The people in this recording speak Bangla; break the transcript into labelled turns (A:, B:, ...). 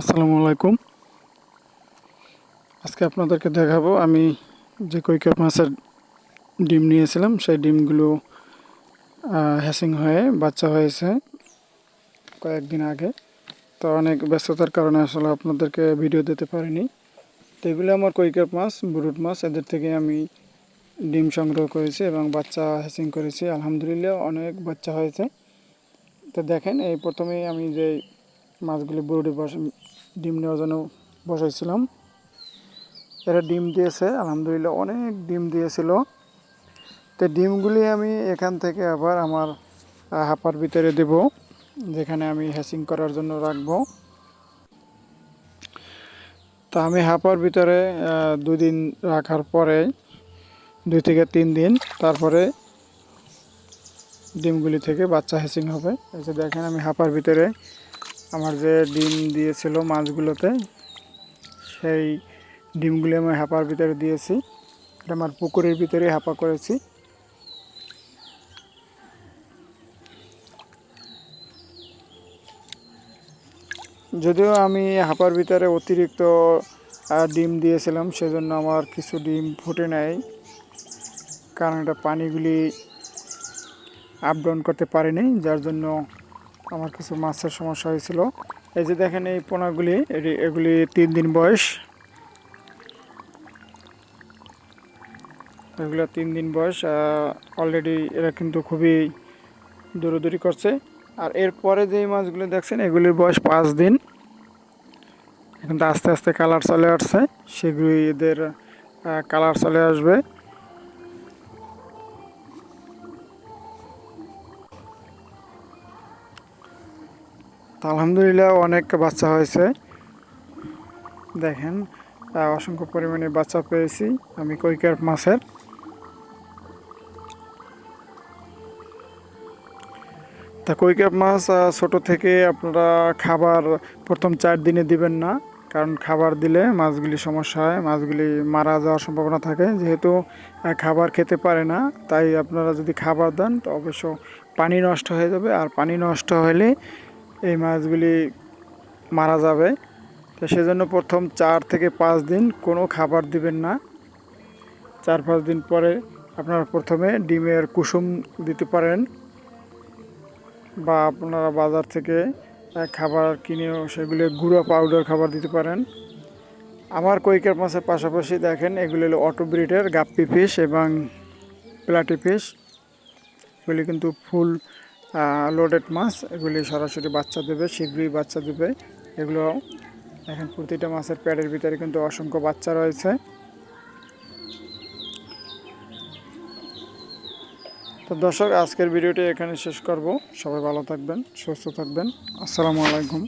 A: আসসালামু আলাইকুম। আজকে আপনাদেরকে দেখাবো, আমি যে কৈকাপ মাছের ডিম নিয়েছিলাম, সেই ডিমগুলো হ্যাসিং হয়ে বাচ্চা হয়েছে কয়েকদিন আগে। তো অনেক ব্যস্ততার কারণে আসলে আপনাদেরকে ভিডিও দিতে পারিনি। তো এগুলো আমার কৈকাপ মাছ, বুরুট মাছ, এদের থেকে আমি ডিম সংগ্রহ করেছি এবং বাচ্চা হ্যাসিং করেছি। আলহামদুলিল্লাহ অনেক বাচ্চা হয়েছে। তো দেখেন, এই প্রথমেই আমি যে মাছগুলি বুরুটে বস, ডিম নেওয়ার জন্য বসাইছিলাম। এরা ডিম দিয়েছে, আলহামদুলিল্লাহ অনেক ডিম দিয়েছিল। তো ডিমগুলি আমি এখান থেকে আবার আমার হাপার ভিতরে দেব, যেখানে আমি হ্যাসিং করার জন্য রাখব। তা আমি হাপার ভিতরে দুদিন রাখার পরে, দুই থেকে তিন দিন, তারপরে ডিমগুলি থেকে বাচ্চা হ্যাসিং হবে। এই যে দেখেন আমি হাপার ভিতরে আমার যে ডিম দিয়েছিল মাছগুলোতে, সেই ডিমগুলি আমি হাঁপার ভিতরে দিয়েছি। এটা আমার পুকুরের ভিতরে হাঁপা করেছি। যদিও আমি হাঁপার ভিতরে অতিরিক্ত ডিম দিয়েছিলাম, সেজন্য আমার কিছু ডিম ফুটে নেয় কারণ এটা পানিগুলি আপ ডাউন করতে পারিনি, যার জন্য আমার কিছু মাছের সমস্যা হয়েছিল। এই যে দেখেন এই পোনাগুলি এগুলি তিন দিন বয়স। এগুলো তিন দিন বয়স অলরেডি এরা কিন্তু খুবই দৌড়দৌড়ি করছে। আর এরপরে যে মাছগুলো দেখছেন, এগুলির বয়স পাঁচ দিন। এখন আস্তে আস্তে কালার চলে আসছে, সেগুলি এদের কালার চলে আসবে। আলহামদুলিল্লাহ অনেক বাচ্চা হয়েছে। দেখেন অসংখ্য পরিমাণে বাচ্চা পেয়েছি আমি কৈকার মাছের। তা কৈকাপ মাছ ছোট থেকে আপনারা খাবার প্রথম চার দিনে দিবেন না, কারণ খাবার দিলে মাছগুলি সমস্যা হয়, মাছগুলি মারা যাওয়ার সম্ভাবনা থাকে। যেহেতু খাবার খেতে পারে না, তাই আপনারা যদি খাবার দেন, তো অবশ্য পানি নষ্ট হয়ে যাবে। আর পানি নষ্ট হলে এই মাছগুলি মারা যাবে। তো সেজন্য প্রথম চার থেকে পাঁচ দিন কোনো খাবার দিবেন না। চার পাঁচ দিন পরে আপনারা প্রথমে ডিমের কুসুম দিতে পারেন বা আপনারা বাজার থেকে খাবার কিনেও সেগুলো গুঁড়ো পাউডার খাবার দিতে পারেন। আমার কৈকার মাছের পাশাপাশি দেখেন এগুলো হলো অটো ব্রিডের গাপ্পি ফিশ এবং প্লাটি ফিশ। এগুলি কিন্তু ফুল লোডেড মাছ, এগুলি সরাসরি বাচ্চা দেবে, শীঘ্রই বাচ্চা দেবে। এগুলো এখন প্রতিটা মাছের প্যাডের ভিতরে কিন্তু অসংখ্য বাচ্চা রয়েছে। তো দর্শক, আজকের ভিডিওটি এখানে শেষ করব। সবাই ভালো থাকবেন, সুস্থ থাকবেন। আসসালামু আলাইকুম।